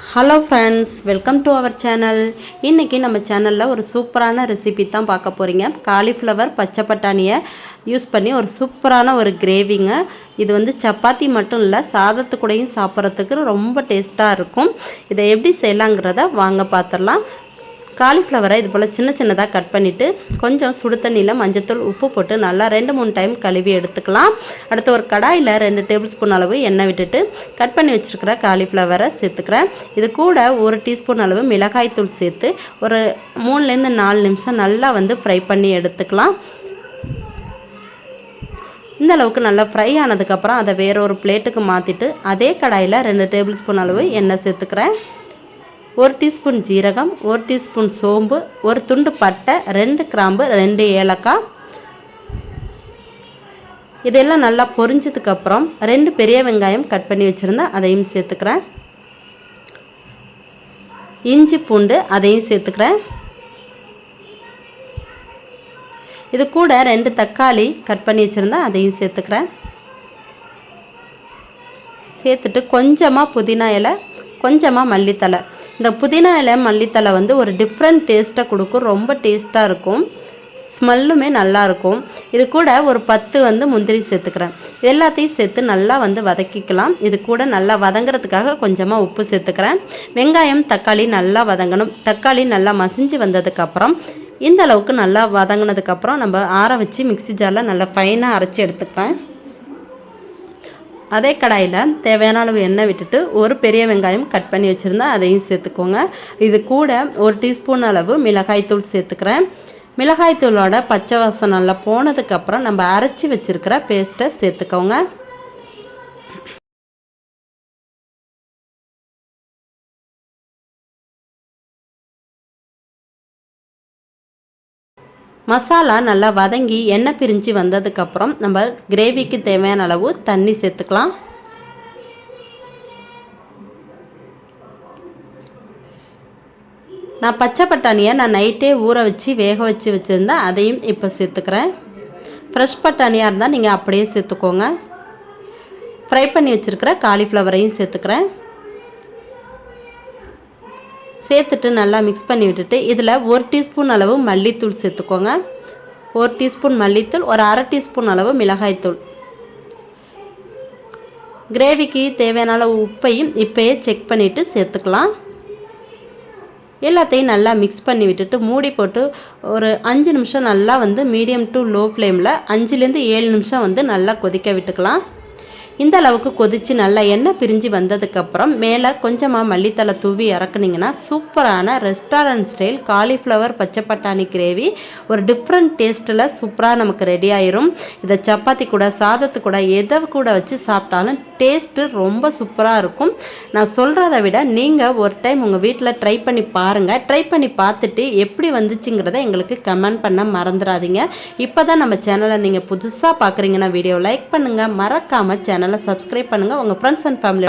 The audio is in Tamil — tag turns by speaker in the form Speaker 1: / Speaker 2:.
Speaker 1: Hello friends welcome to our channel இன்றைக்கி நம்ம சேனலில் ஒரு சூப்பரான ரெசிபி தான் பார்க்க போகிறீங்க காலிஃப்ளவர் பச்சை பட்டாணியை யூஸ் பண்ணி ஒரு சூப்பரான ஒரு கிரேவிங்க இது வந்து சப்பாத்தி மட்டும் இல்லை சாதத்துக்கூடையும் கூடயும் சாப்பிட்றதுக்கு ரொம்ப டேஸ்ட்டாக இருக்கும். இதை எப்படி செய்யலாங்கிறத வாங்க பார்த்துடலாம் காலிஃப்ளவரை இது போல் சின்ன சின்னதாக கட் பண்ணிவிட்டு கொஞ்சம் சுடு தண்ணியில் மஞ்சத்தூள் உப்பு போட்டு நல்லா ரெண்டு மூணு டைம் கழுவி எடுத்துக்கலாம். அடுத்து ஒரு கடாயில் ரெண்டு டேபிள் ஸ்பூன் அளவு எண்ணெய் விட்டுட்டு கட் பண்ணி வச்சுருக்கிற காலிஃப்ளவரை சேர்த்துக்கிறேன். இது கூட ஒரு டீஸ்பூன் அளவு மிளகாய்த்தூள் சேர்த்து ஒரு மூணுலேருந்து நாலு நிமிஷம் நல்லா வந்து ஃப்ரை பண்ணி எடுத்துக்கலாம். இந்த அளவுக்கு நல்லா ஃப்ரை ஆனதுக்கப்புறம் அதை வேற ஒரு பிளேட்டுக்கு மாற்றிட்டு அதே கடாயில் ரெண்டு டேபிள் ஸ்பூன் அளவு எண்ணெய் சேர்த்துக்கிறேன். ஒரு டீஸ்பூன் ஜீரகம் ஒரு டீஸ்பூன் சோம்பு ஒரு துண்டு பட்டை ரெண்டு கிராம்பு ரெண்டு ஏலக்காய். இதெல்லாம் நல்லா பொரிஞ்சதுக்கப்புறம் ரெண்டு பெரிய வெங்காயம் கட் பண்ணி வச்சுருந்தேன் அதையும் சேர்த்துக்கிறேன். இஞ்சி பூண்டு அதையும் சேர்த்துக்கிறேன். இது கூட ரெண்டு தக்காளி கட் பண்ணி வச்சுருந்தேன் அதையும் சேர்த்துக்கிறேன். சேர்த்துட்டு கொஞ்சமாக புதினா இலை கொஞ்சமாக மல்லித்தலை இந்த புதினா இலை மல்லித்தலை வந்து ஒரு டிஃப்ரெண்ட் டேஸ்ட்டை கொடுக்கும். ரொம்ப டேஸ்ட்டாக இருக்கும். ஸ்மெல்லுமே நல்லாயிருக்கும் இது கூட ஒரு பத்து வந்து முந்திரி சேர்த்துக்கிறேன். எல்லாத்தையும் சேர்த்து நல்லா வந்து வதக்கிக்கலாம். இது கூட நல்லா வதங்குறதுக்காக கொஞ்சமாக உப்பு சேர்த்துக்கிறேன். வெங்காயம் தக்காளி நல்லா வதங்கணும். தக்காளி நல்லா மசிஞ்சு வந்ததுக்கப்புறம் இந்த அளவுக்கு நல்லா வதங்கினதுக்கப்புறம் நம்ம ஆற வச்சு மிக்சி ஜாரில் நல்லா ஃபைனாக அரைச்சி எடுத்துக்கிறேன். அதே கடாயில் தேவையான அளவு எண்ணெய் விட்டுட்டு ஒரு பெரிய வெங்காயம் கட் பண்ணி வச்சுருந்தேன் அதையும் சேர்த்துக்கோங்க. இது கூட ஒரு டீஸ்பூன் அளவு மிளகாய்த்தூள் சேர்த்துக்கிறேன். மிளகாய்த்தூளோட பச்சை வாசம் நல்லா போனதுக்கப்புறம் நம்ம அரைச்சி வச்சுருக்கிற பேஸ்ட்டை சேர்த்துக்கோங்க. மசாலா நல்லா வதங்கி எண்ணெய் பிரிஞ்சு வந்ததுக்கப்புறம் நம்ம கிரேவிக்கு தேவையான அளவு தண்ணி சேர்த்துக்கலாம். நான் பச்சை பட்டாணியை நான் நைட்டே ஊற வச்சு வேக வச்சு வச்சுருந்தேன் அதையும் இப்போ சேர்த்துக்கிறேன். ஃப்ரெஷ் பட்டாணியாக இருந்தால் நீங்கள் அப்படியே சேர்த்துக்கோங்க. ஃப்ரை பண்ணி வச்சுருக்கிற காலிஃப்ளவரையும் சேர்த்துக்கிறேன். சேர்த்துட்டு நல்லா மிக்ஸ் பண்ணி விட்டுட்டு இதில் ஒரு டீஸ்பூன் அளவு மல்லித்தூள் சேர்த்துக்கோங்க. ஒரு டீஸ்பூன் மல்லித்தூள் ஒரு அரை டீஸ்பூன் அளவு மிளகாய்த்தூள் கிரேவிக்கு தேவையான அளவு உப்பையும் இப்போயே செக் பண்ணிவிட்டு சேர்த்துக்கலாம். எல்லாத்தையும் நல்லா மிக்ஸ் பண்ணி விட்டுட்டு மூடி போட்டு ஒரு அஞ்சு நிமிஷம் நல்லா வந்து மீடியம் டு லோ ஃப்ளேமில் அஞ்சுலேருந்து ஏழு நிமிஷம் வந்து நல்லா கொதிக்க விட்டுக்கலாம். இந்த அளவுக்கு கொதித்து நல்லா எண்ணெய் பிரிஞ்சு வந்ததுக்கப்புறம் மேலே கொஞ்சமாக மல்லித்தலை தூவி இறக்குனிங்கன்னா சூப்பரான ரெஸ்டாரண்ட் ஸ்டைல் காலிஃப்ளவர் பச்சை பட்டாணி கிரேவி ஒரு டிஃப்ரெண்ட் டேஸ்ட்டில் சூப்பராக நமக்கு ரெடி ஆயிரும். இதை சப்பாத்தி கூட சாதத்து கூட எதை கூட வச்சு சாப்பிட்டாலும் டேஸ்ட்டு ரொம்ப சூப்பராக இருக்கும். நான் சொல்கிறத விட நீங்கள் ஒரு டைம் உங்கள் வீட்டில் ட்ரை பண்ணி பாருங்கள் ட்ரை பண்ணி பார்த்துட்டு எப்படி வந்துச்சுங்கிறத எங்களுக்கு கமெண்ட் பண்ண மறந்துடாதீங்க. இப்போ தான் நம்ம சேனலை நீங்கள் புதுசாக பார்க்குறீங்கன்னா வீடியோ லைக் பண்ணுங்கள் மறக்காமல் சேனலை சப்ஸ்கிரைப் பண்ணுங்கள் உங்கள் ஃப்ரெண்ட்ஸ் அண்ட் ஃபேமிலி